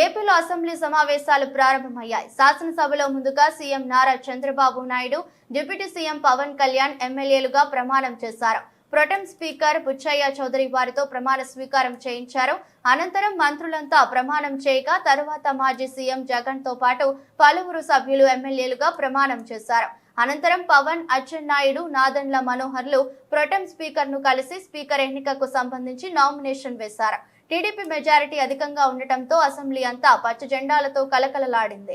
ఏపీలో అసెంబ్లీ సమావేశాలు ప్రారంభమయ్యాయి. శాసనసభలో ముందుగా CM Nara Chandrababu Naidu deputy CM Pawan Kalyan ఎమ్మెల్యేలుగా ప్రమాణం చేశారు. ప్రొటెం స్పీకర్ పుచ్చయ్య చౌదరి వారితో ప్రమాణ స్వీకారం చేయించారు. అనంతరం మంత్రులంతా ప్రమాణం చేయగా తరువాత మాజీ సీఎం జగన్తో పాటు పలువురు సభ్యులు ఎమ్మెల్యేలుగా ప్రమాణం చేశారు. అనంతరం పవన్ అచ్చెన్నాయుడు నాదన్ల మనోహర్లు ప్రొటెం స్పీకర్ను కలిసి స్పీకర్ ఎన్నికకు సంబంధించి నామినేషన్ వేశారు. టీడీపీ మెజారిటీ అధికంగా ఉండటంతో అసెంబ్లీ అంతా పచ్చ జెండాలతో కలకలలాడింది.